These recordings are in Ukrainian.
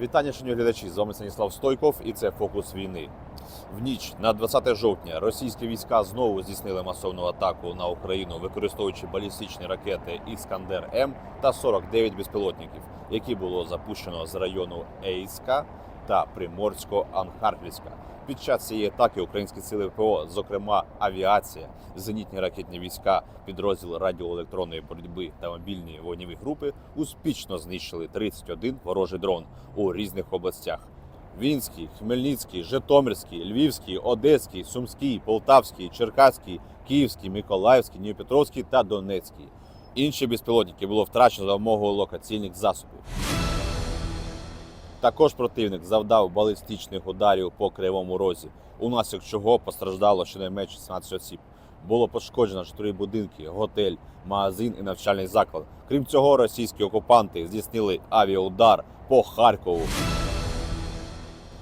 Вітання, шановні глядачі! З вами Станіслав Стойков і це фокус війни. В ніч на 20 жовтня російські війська знову здійснили масовну атаку на Україну, використовуючи балістичні ракети Іскандер М та 49 безпілотників, які було запущено з району Ейська та Приморсько-Анхарпільська. Під час цієї атаки українські сили ПО, зокрема авіація, зенітні ракетні війська, підрозділ радіоелектронної боротьби та мобільні вогневі групи успішно знищили 31 ворожий дрон у різних областях. Вінський, Хмельницький, Житомирський, Львівський, Одеський, Сумський, Полтавський, Черкаський, Київський, Миколаївський, Дніпропетровський та Донецький. Інші безпілотники було втрачено за допомогою локаційних засобів. Також противник завдав балістичних ударів по кривому розі, унаслідок чого постраждало щонайменше 16 осіб. Було пошкоджено чотири будинки, готель, магазин і навчальний заклад. Крім цього, російські окупанти здійснили авіаудар по Харкову.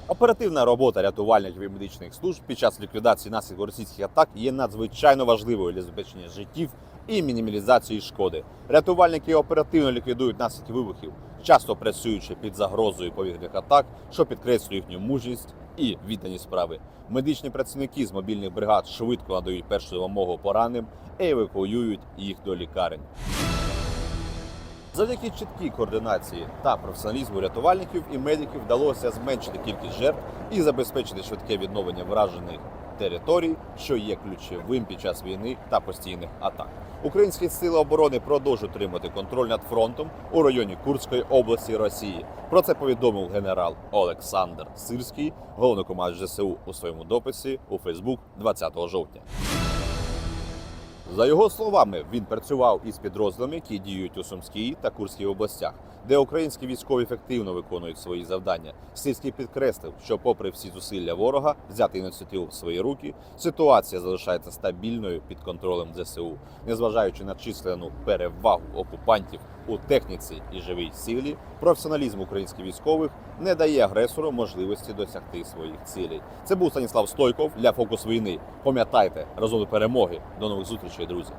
Оперативна робота рятувальників і медичних служб під час ліквідації наслідків російських атак є надзвичайно важливою для забезпечення життів і мінімалізації шкоди. Рятувальники оперативно ліквідують наслідки вибухів, часто працюючи під загрозою повітряних атак, що підкреслює їхню мужність і відданість справи. Медичні працівники з мобільних бригад швидко надають першу допомогу пораненим і евакуюють їх до лікарень. Завдяки чіткій координації та професіоналізму рятувальників і медиків вдалося зменшити кількість жертв і забезпечити швидке відновлення вражених територій, що є ключовим під час війни та постійних атак. Українські сили оборони продовжують тримати контроль над фронтом у районі Курської області Росії. Про це повідомив генерал Олександр Сирський, головнокомандувач ЗСУ у своєму дописі у Фейсбук 20 жовтня. За його словами, він працював із підрозділами, які діють у Сумській та Курській областях, де українські військові ефективно виконують свої завдання. Сільський підкреслив, що, попри всі зусилля ворога взяти ініціативу в свої руки, ситуація залишається стабільною під контролем ЗСУ, незважаючи на численну перевагу окупантів у техніці і живій силі, професіоналізм українських військових не дає агресору можливості досягти своїх цілей. Це був Станіслав Стойков для фокус війни. Пам'ятайте разом до перемоги. До нових зустрічей, друзі.